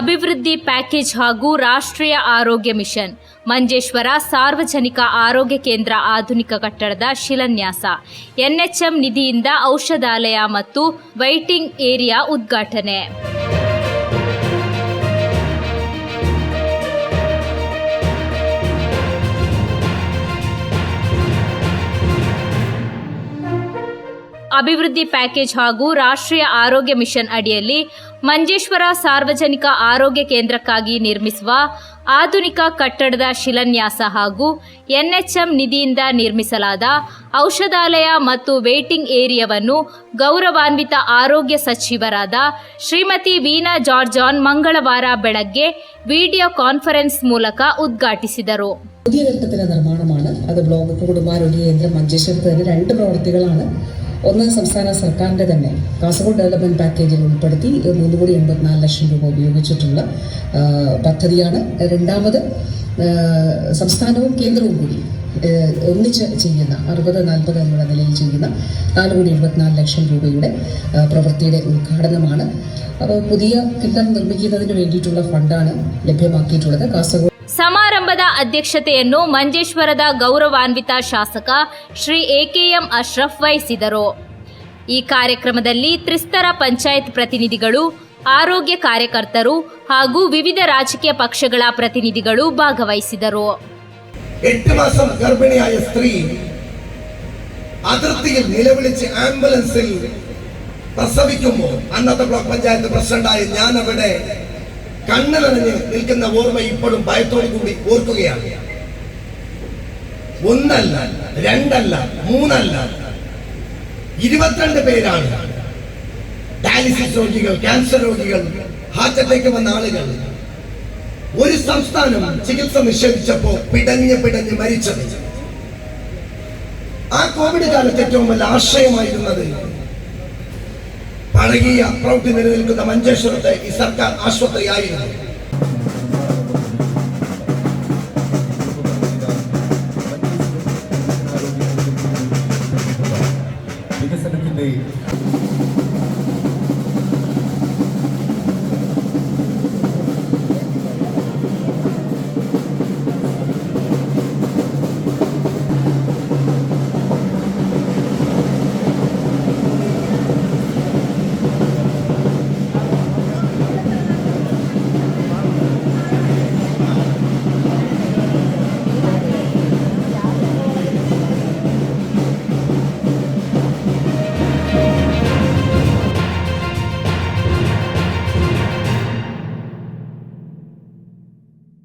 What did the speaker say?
ಅಭಿವೃದ್ಧಿ ಪ್ಯಾಕೇಜ್ ಹಾಗೂ ರಾಷ್ಟ್ರೀಯ ಆರೋಗ್ಯ ಮಿಷನ್. ಮಂಜೇಶ್ವರ ಸಾರ್ವಜನಿಕ ಆರೋಗ್ಯ ಕೇಂದ್ರ ಆಧುನಿಕ ಕಟ್ಟಡದ ಶಿಲಾನ್ಯಾಸ. ಎನ್ಎಚ್ಎಂ ನಿಧಿಯಿಂದ ಔಷಧಾಲಯ ಮತ್ತು ವೈಟಿಂಗ್ ಏರಿಯಾ ಉದ್ಘಾಟನೆ. ಅಭಿವೃದ್ಧಿ ಪ್ಯಾಕೇಜ್ ಹಾಗೂ ರಾಷ್ಟ್ರೀಯ ಆರೋಗ್ಯ ಮಿಷನ್ ಅಡಿಯಲ್ಲಿ ಮಂಜೇಶ್ವರ ಸಾರ್ವಜನಿಕ ಆರೋಗ್ಯ ಕೇಂದ್ರಕ್ಕಾಗಿ ನಿರ್ಮಿಸುವ ಆಧುನಿಕ ಕಟ್ಟಡದ ಶಿಲಾನ್ಯಾಸ ಹಾಗೂ ಎನ್ಎಚ್ಎಂ ನಿಧಿಯಿಂದ ನಿರ್ಮಿಸಲಾದ ಔಷಧಾಲಯ ಮತ್ತು ವೇಟಿಂಗ್ ಏರಿಯಾವನ್ನು ಗೌರವಾನ್ವಿತ ಆರೋಗ್ಯ ಸಚಿವರಾದ ಶ್ರೀಮತಿ ವೀನಾ ಜಾರ್ಜಾನ್ ಮಂಗಳವಾರ ಬೆಳಗ್ಗೆ ವಿಡಿಯೋ ಕಾನ್ಫರೆನ್ಸ್ ಮೂಲಕ ಉದ್ಘಾಟಿಸಿದರು. പുതിയ ഒന്ന് സംസ്ഥാന സർക്കാരിന്റെ തന്നെ കാസർഗോഡ് ഡെവലപ്മെന്റ് പാക്കേജിൽ ഉൾപ്പെടുത്തി മൂന്ന് കോടി എൺപത്തിനാല് ലക്ഷം രൂപ ഉപയോഗിച്ചിട്ടുള്ള പദ്ധതിയാണ്. രണ്ടാമത് സംസ്ഥാനവും കേന്ദ്രവും കൂടി ഒന്നിച്ച് ചെയ്യുന്ന അറുപത് നാൽപ്പത് എന്നുള്ള നിലയിൽ ചെയ്യുന്ന നാല് കോടി എഴുപത്തിനാല് ലക്ഷം രൂപയുടെ പ്രവൃത്തിയുടെ ഉദ്ഘാടനമാണ്. അപ്പോൾ പുതിയ കെട്ടിടം നിർമ്മിക്കുന്നതിന് വേണ്ടിയിട്ടുള്ള ഫണ്ടാണ് ലഭ്യമാക്കിയിട്ടുള്ളത്. കാസർഗോഡ് ಸಮಾರಂಭದ ಅಧ್ಯಕ್ಷತೆಯನ್ನು ಮಂಜೇಶ್ವರದ ಗೌರವಾನ್ವಿತ ಶಾಸಕ ಶ್ರೀ ಎಕೆಎಂ ಅಶ್ರಫ್ ವಹಿಸಿದರು ಈ ಕಾರ್ಯಕ್ರಮದಲ್ಲಿ ತ್ರಿಸ್ತರ ಪಂಚಾಯತ್ ಪ್ರತಿನಿಧಿಗಳು ಆರೋಗ್ಯ ಕಾರ್ಯಕರ್ತರು ಹಾಗೂ ವಿವಿಧ ರಾಜಕೀಯ ಪಕ್ಷಗಳ ಪ್ರತಿನಿಧಿಗಳು ಭಾಗವಹಿಸಿದರು എട്ട് മാസം ഗർഭിണിയായ സ്ത്രീ അതിർത്തിയിൽ നിലവിളിച്ച് ആംബുലൻസിൽ പ്രസവിക്കുമ്പോൾ അന്നത്തെ ബ്ലോക്ക് പഞ്ചായത്ത് പ്രസിഡന്റായ ഞാൻ അവിടെ കണ്ണിലണിഞ്ഞ് നിൽക്കുന്ന ഓർമ്മ ഇപ്പോഴും ഭയത്തോടു കൂടി ഓർക്കുകയാണ്. ഒന്നല്ല രണ്ടല്ല മൂന്നല്ല. ഇരുപത്തിരണ്ട് പേരാണ്. ഡയാലിസിസ് രോഗികൾ ക്യാൻസർ രോഗികൾ ഹാർട്ട് അറ്റാക്ക് വന്ന ആളുകൾ. ഒരു സംസ്ഥാനം ചികിത്സ നിഷേധിച്ചപ്പോ പിടഞ്ഞ് പിടഞ്ഞ് മരിച്ചത്. ആ കോവിഡ് കാലത്ത് ഏറ്റവും വലിയ ആശ്രയമായിരുന്നത് പഴകിയ പ്രവൃത്തി നിലനിൽക്കുന്ന മഞ്ചേശ്വരത്തെ ഈ സർക്കാർ ആശുപത്രിയായിരുന്നു. വികസനത്തിന്റെ